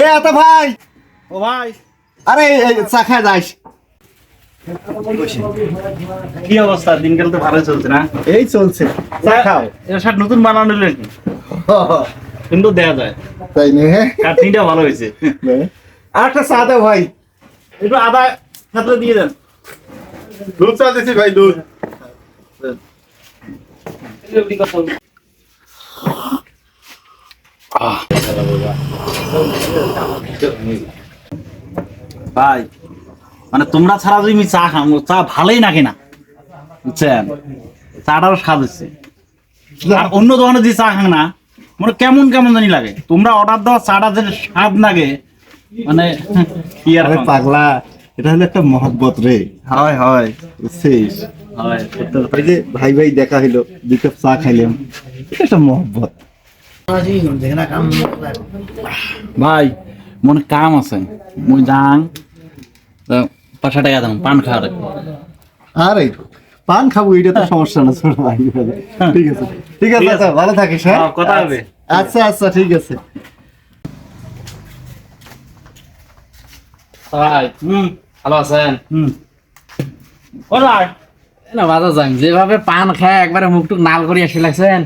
এ আতা ভাই। ও ভাই। আরে চা খায় যাস। কি অবস্থা? দিনকাল তো ভালো চলছে না? এই চলছে। চা খাও। এর সাথে নতুন বানানো নাকি? কিন্তু দেয়া যায়। তাই নে কাটনিটা ভালো হয়েছে। আর একটা চা দাও ভাই। একটু আদা সাথে দিয়ে দেন। দুধ চা দিছি ভাই দুধ। ভাই মানে তোমরা ছাড়া যদি আমি চা খাম চা ভালোই নাকি না? বুঝছেন? চাটারও স্বাদ হচ্ছে। আর অন্য দোকানে যে চা খাং না মানে কেমন কেমন জানি লাগে। তোমরা অর্ডার দেওয়া চাটা যে স্বাদ লাগে মানে কি আর পাগলা এটা হলো একটা মহব্বত রে। হয় হয়। বুঝছিস? হয় যে ভাই ভাই দেখা হইল কাপ চা খাইলাম। এটা একটা মহব্বত। ভাই মনে কাম আছে। মুই যাং। পাঁচশো টাকা দাম পান খাওয়ার আরে পান খাব এটা তো সমস্যা না ছোট ভাই। ঠিক আছে। ঠিক আছে আচ্ছা ভালো থাকিস হ্যাঁ? হ্যাঁ, কথা হবে। আচ্ছা আচ্ছা ঠিক আছে। ভাই হুম ভালো আছেন? হুম। কোথায় না বাজার যাই যেভাবে পান খায় একবারে মুখ টুক নাল করিয়া শিলাইছেন।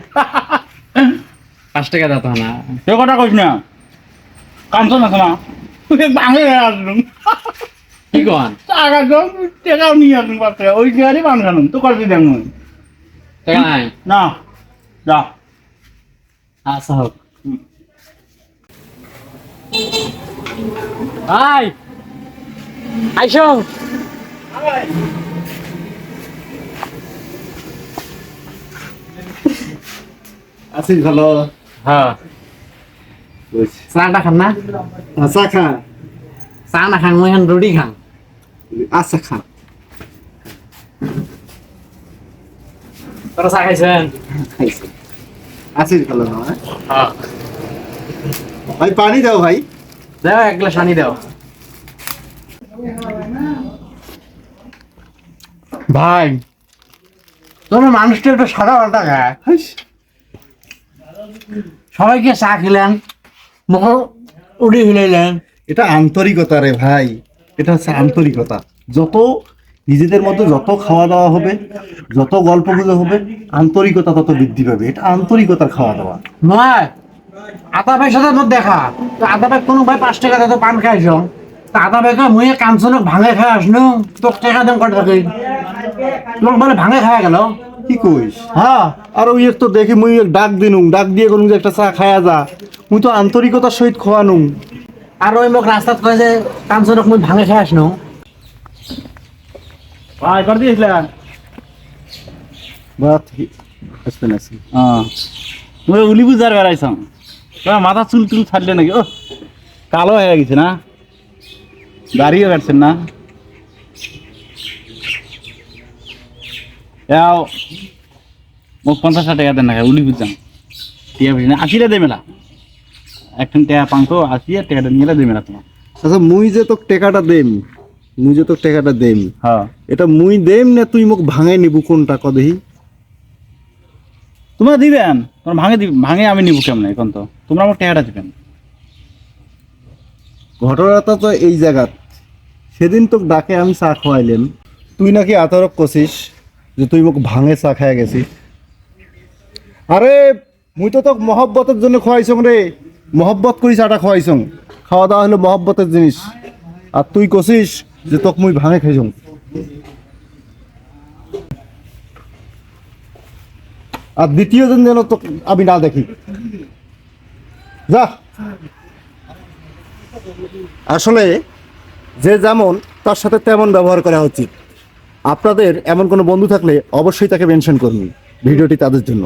পাঁচ টাকা দিত না সে কথা কইস না। কামছন আছে না ভাঙে আসলুম। কি কন? টাকা তো টাকাও নিয়ে আসলুম পাত্রে ওই চেয়ারই পান খানুম তো করবি দেখ টাকা নাই? না যা। আচ্ছা হোক। আইসো। আছিস ভালো। হ্যাঁ। চাটা খান না? আচ্ছা খা। চা না খান মই রুটি খান আচ্ছা খা। তোরা চা খাইছেন? খাইছি। আছিস ভালো না হ্যাঁ? হ্যাঁ। ভাই পানি দাও ভাই। দাও এক গ্লাস আনি দাও। ভাই তোমার মানুষটা একটু সাদা পাল্টা খায়। সবাইকে চা খেলেন মুখ উড়ি হিলাইলেন এটা আন্তরিকতা রে ভাই এটা হচ্ছে আন্তরিকতা। যত নিজেদের মধ্যে যত খাওয়া দাওয়া হবে যত গল্পগুলো হবে আন্তরিকতা তত বৃদ্ধি পাবে। এটা আন্তরিকতার খাওয়া দাওয়া নয় আদা ভাইয়ের সাথে তোর দেখা। তো আদা ভাই কোনো ভাই পাঁচ টাকা তো পান খাইছ? তা আদা ভাইকে মুয়ে কাঞ্চনক ভাঙে খাই আসনু? তোর টাকা দাম কটা থাকে তোর বলে ভাঙে খাই গেল। কি কইস? হ্যাঁ আর ওই তো দেখি মুই ডাক দিনুম ডাক দিয়ে কোনো যে একটা চা খায়া যা। মুই তো আন্তরিকতার সহিত খোয়ানুম আর ওই মোক রাস্তাত কয় যে কাঞ্চনক মুই ভাঙে খাই আসনু ভাই করে দিয়েছিলেন বাত আসবে না আসবে। হ্যাঁ তুমি উলি বুঝার বেড়াইছাম তোমার মাথা চুল টুল ছাড়লে নাকি? ও কালো হয়ে গেছে না। দাড়িও কাটছেন না। যাও মোক পঞ্চাশ টাকা দেন না উলি বুঝাম টিয়া বুঝি না আশিটা দে মেলা একখান টাকা পাঁচশো আশি আর টাকাটা নিয়ে দে মেলা তোমার। আচ্ছা মুই যে তোক টেকাটা দেম মুই যে তোক টেকাটা দেম হ্যাঁ। এটা মুই দেম না তুই মোক ভাঙাই নিবু কোনটা কদেহি তোমরা দিবেন তোমরা ভাঙে দিবে ভাঙে আমি নিব কেমন এখন তো? তোমরা আমার টাকাটা দিবেন। ঘটনাটা তো এই জায়গাত। সেদিন তোক ডাকে আমি চা খাওয়াইলেন তুই নাকি আতরক কছিস? যে তুই মোক ভাঙে চা খাই গেছি। আরে, মুই তো তোক মহব্বতের জন্য খোয়াইছং রে মহব্বত করি চাটা খোয়াইছং খাওয়া দাওয়া হলো মহব্বতের জিনিস। আর তুই কছিস যে তোক মুই ভাঙে খাইছং। আর দ্বিতীয় জন যেন তোক আমি না দেখি। যা। আসলে যে যেমন, তার সাথে তেমন ব্যবহার করা উচিত। আপনাদের এমন কোনো বন্ধু থাকলে অবশ্যই তাকে মেনশন করুন ভিডিওটি তাদের জন্য।